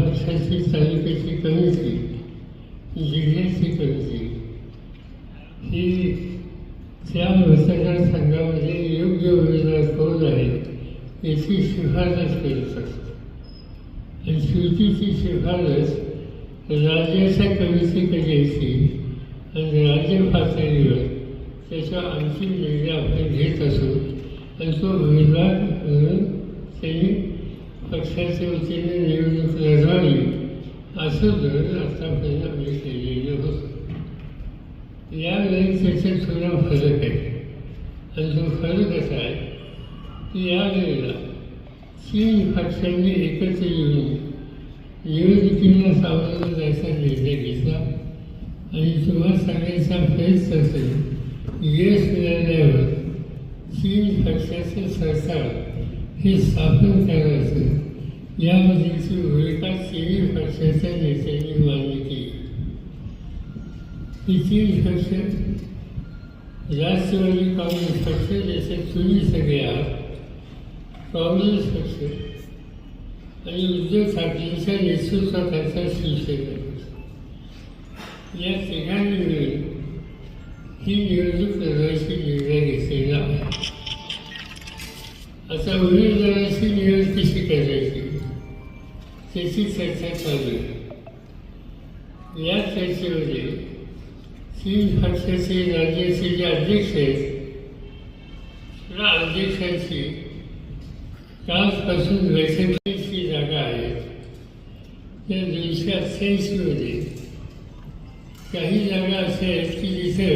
पक्षाची तालुक्याची कमिटी जिल्ह्याची कमिटी ही त्या मतदारसंघामध्ये योग्य उमेदवार कोण आहे याची शिफारस करत असते आणि शेवटीची शिफारस राज्याच्या कमिटीकडे द्यायची आणि राज्य पातळीवर त्याचा अंतिम निर्णय आपण घेत असू आणि तो उमेदवार म्हणून पक्षाच्या वतीने निवडणूक लढावी असं धोरण आतापर्यंत आम्ही केलेलं होतं. यावेळी त्याच्यात थोडा फरक आहे. आणि तो फरक असा आहे की यावेळेला तीन पक्षांनी एकत्र येऊन निवडणुकींना सामोरं जायचा निर्णय घेतला. आणि तुम्हा सगळ्यांचा प्रयत्न असेल यश मिळाल्यावर तीन पक्षाचे सरकार हे स्थापन करायचं. यामधीलची भूमिका तिन्ही पक्षाच्या नेत्यांनी मान्य केली. ही पक्ष राष्ट्रवादी काँग्रेस पक्ष जसे तुम्ही सगळे आहात. काँग्रेस पक्ष आणि उद्धव ठाकरेंच्या नेतृत्वाखालचा शिवसेना पक्ष. या तिघांनी ही निवडणूक लढवायची निर्णय घेतला. आता उमेदवाराची निवड कशी करायची? त्याची चर्चा चालू आहे. या चर्चेमध्ये तीन पक्षाचे राज्याचे जे अध्यक्ष आहेत त्या अध्यक्षांची कालपासून बैठकीची जागा आहे. त्या दोनशे अठ्ठ्याऐंशीमध्ये काही जागा अशा आहेत की जिथे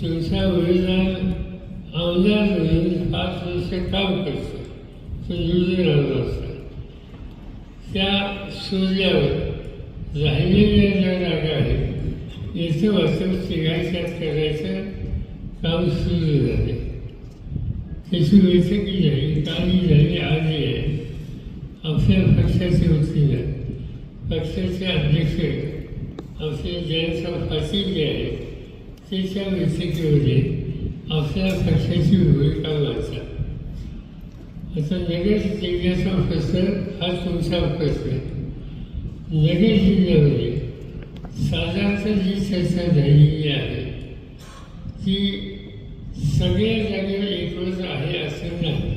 तुमच्या उमेदवार आमदार म्हणून पाच वर्ष काम करतो तो निवडून आला त्या सूर्यावर राहिलेल्या ज्या जागा आहेत याचं वास्तव तिघांच्यात करायचं काम सुरू झाले त्याची बैठकी झाली कालही झाली आजही आहे. आमच्या पक्षाचे वतीने पक्षाचे अध्यक्ष आमचे जयंत पाटील जे आहेत त्याच्या बैठकीमध्ये आपल्या पक्षाची भूमिका मांडतात आता नगर जिल्ह्याचा प्रश्न हा तुमचा प्रश्न. आहे नगर जिल्ह्यामध्ये साधारणतः जी चर्चा झालेली आहे ती सगळ्या जागेवर एकूणच आहे असं नाही.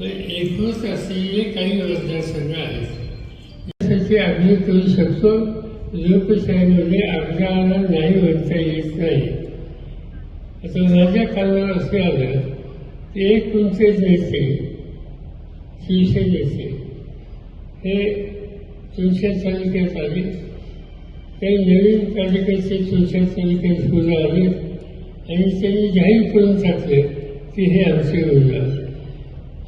पण एकूणच असलेले काही मतदारसंघ आहेत. यासाठी आम्ही करू शकतो लोकशाहीमध्ये अर्जाला नाही म्हणता येत नाही. आता माझ्या कानावर असे आलं की एक तुमचे नेते शिवसेनेचे हे तुमच्या तालुक्यात आले काही नवीन तालुक्याचे तुमच्या तालुक्यात फुलं आले आणि त्यांनी जाहीर करून टाकले की हे आमचे उमेदवार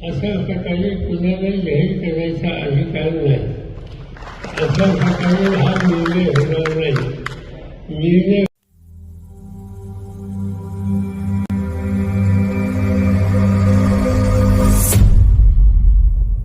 अशा प्रकारे कुणाला जाहीर करायचा अधिकार नाही. अशा प्रकारे हा निर्णय होणार नाही. निर्णय